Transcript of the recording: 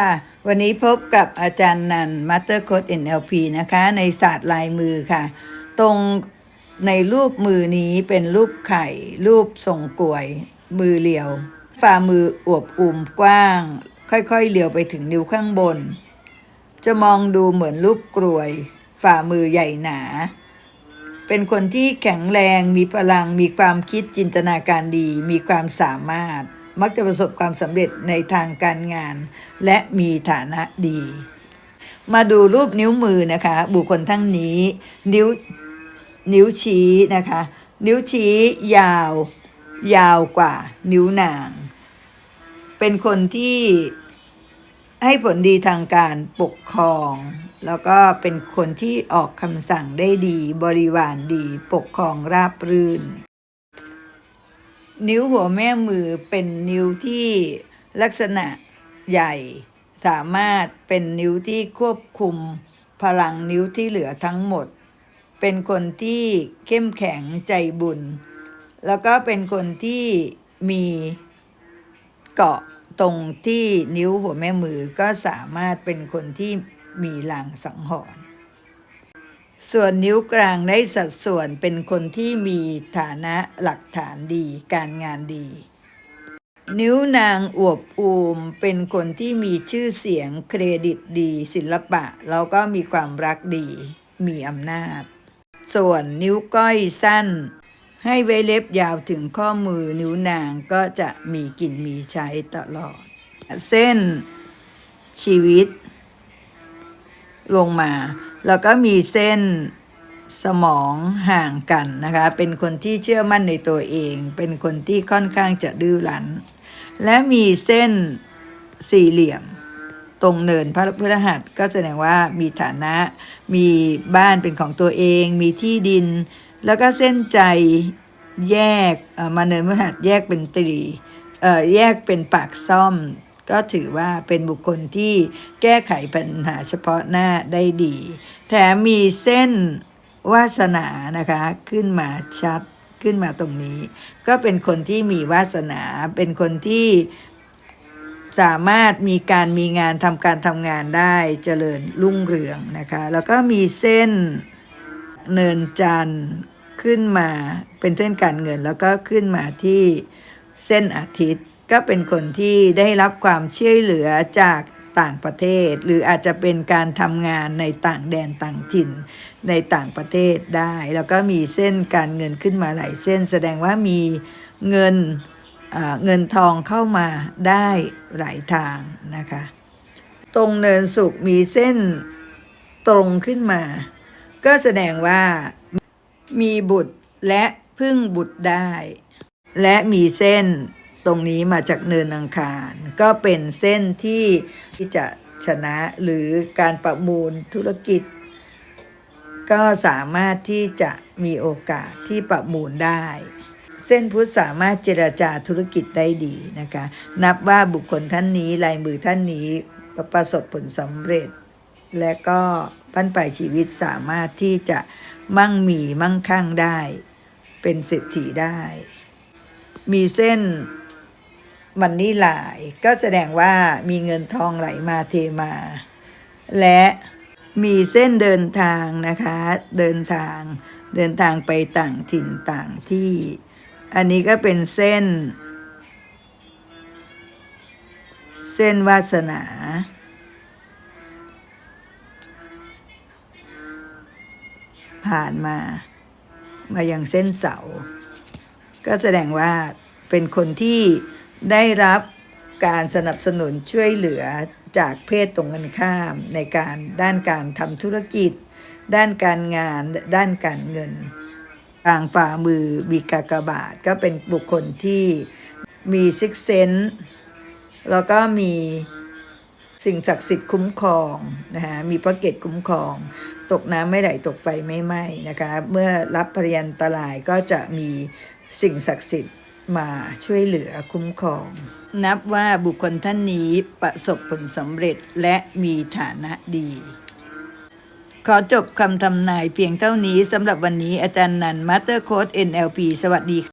ค่ะวันนี้พบกับอาจารย์นันมาสเตอร์โค้ด NLP นะคะ ในศาสตร์ลายมือค่ะ ตรงในรูปมือนี้เป็นรูปไข่ รูปทรงกลวย มือเรียว ฝ่ามืออวบอุ่มกว้าง ค่อยๆเลียวไปถึงนิ้วข้างบน จะมองดูเหมือนรูปกลวย ฝ่ามือใหญ่หนา เป็นคนที่แข็งแรงมีพลังมีความคิดจินตนาการดี มีความสามารถ มักจะประสบความสำเร็จในทางการงาน และมีฐานะดี มาดูรูปนิ้วมือนะคะ บุคคลทั้งนี้ นิ้วนิ้วชี้นะคะ นิ้วชี้ยาว ยาวกว่านิ้วนาง เป็นคนที่ให้ผลดีทางการปกครอง แล้วก็เป็นคนที่ออกคำสั่งได้ดี บริวารดี ปกครองราบรื่น นิ้วหัวแม่มือเป็นนิ้วที่ลักษณะใหญ่ สามารถเป็นนิ้วที่ควบคุมพลังนิ้วที่เหลือทั้งหมด เป็นคนที่เข้มแข็งใจบุญ แล้วก็เป็นคนที่มีเกาะตรงที่นิ้วหัวแม่มือก็สามารถเป็นคนที่มีลางสังหรณ์ ส่วนนิ้วกลางได้สัดส่วนเป็นคนที่มีฐานะหลักฐานดีการงานดี นิ้วนางอวบอูมเป็นคนที่มีชื่อเสียงเครดิตดี ศิลปะ แล้วก็มีความรักดี มีอำนาจ ส่วนนิ้วก้อยสั้น ให้ไว้เล็บยาวถึงข้อมือนิ้วนางก็จะมีกินมีใช้ตลอด เส้นชีวิต ลงมา แล้วก็มีเส้นสมองห่างกันนะคะ เป็นคนที่เชื่อมั่นในตัวเอง เป็นคนที่ค่อนข้างจะดื้อรั้น และมีเส้นสี่เหลี่ยม ตรงเนินพระพฤหัสก็แสดงว่ามีฐานะ มีบ้านเป็นของตัวเอง มีที่ดิน แล้วก็เส้นใจแยกมาเนินพฤหัสแยกเป็นตรีแยกเป็นปากซ่อม ก็ถือว่าเป็นบุคคลที่แก้ไขปัญหาเฉพาะหน้าได้ดี แถมมีเส้นวาสนานะคะ ขึ้นมาชัดขึ้นมาตรงนี้ ก็เป็นคนที่มีวาสนา เป็นคนที่สามารถมีการมีงานทำการทำงานได้เจริญรุ่งเรืองนะคะ แล้วก็มีเส้นเนินจันทร์ขึ้นมาเป็นเส้นการเงิน แล้วก็ขึ้นมาที่เส้นอาทิตย์ ก็เป็นคนที่ได้รับความช่วยเหลือจาก ต่างประเทศ หรืออาจจะเป็นการทำงานในต่างแดนต่างถิ่น ในต่างประเทศได้ แล้วก็มีเส้นการเงินขึ้นมาหลายเส้น แสดงว่ามีเงินเงินทองเข้ามาได้หลายทางนะคะ ตรงเนินสุขมีเส้นตรงขึ้นมา ก็แสดงว่ามีบุตรและพึ่งบุตรได้ และมีเส้น ตรงนี้มาจากเนินอังคาร ก็เป็นเส้นที่ที่จะชนะหรือการประมูลธุรกิจ ก็สามารถที่จะมีโอกาสที่ประมูลได้ เส้นพุทธสามารถเจรจาธุรกิจได้ดีนะคะ นับว่าบุคคลท่านนี้ลายมือท่านนี้ประสบผลสำเร็จ และก็ปั้นปลายชีวิตสามารถที่จะมั่งมีมั่งคั่งได้ เป็นเศรษฐีได้ มีเส้น มันนี่หลาย ก็แสดงว่ามีเงินทองไหลมาเทมา และมีเส้นเดินทางนะคะ เดินทางเดินทางไปต่างถิ่นต่างที่ อันนี้ก็เป็นเส้น เส้นวาสนา ผ่านมา มายังเส้นเสา ก็แสดงว่าเป็นคนที่ ได้รับการสนับสนุนช่วยเหลือจากเพศตรงกันข้ามในการด้านการทำธุรกิจ ด้านการงานด้านการเงินทางฝ่ามือบีกากบาทก็เป็นบุคคลที่มีซิกเซนแล้วก็มีสิ่งศักดิ์สิทธิ์คุ้มครองนะฮะมีพระเกตคุ้มครอง ตกน้ำไม่ไหลตกไฟไม่ไหม้นะคะ เมื่อรับพยันตรายก็จะมีสิ่งศักดิ์สิทธิ์ มาช่วยเหลือคุ้มครอง นับว่าบุคคลท่านนี้ประสบผลสำเร็จและมีฐานะดี ขอจบคำทำนายเพียงเท่านี้สำหรับวันนี้อาจารย์นันมาสเตอร์โค้ด NLP สวัสดี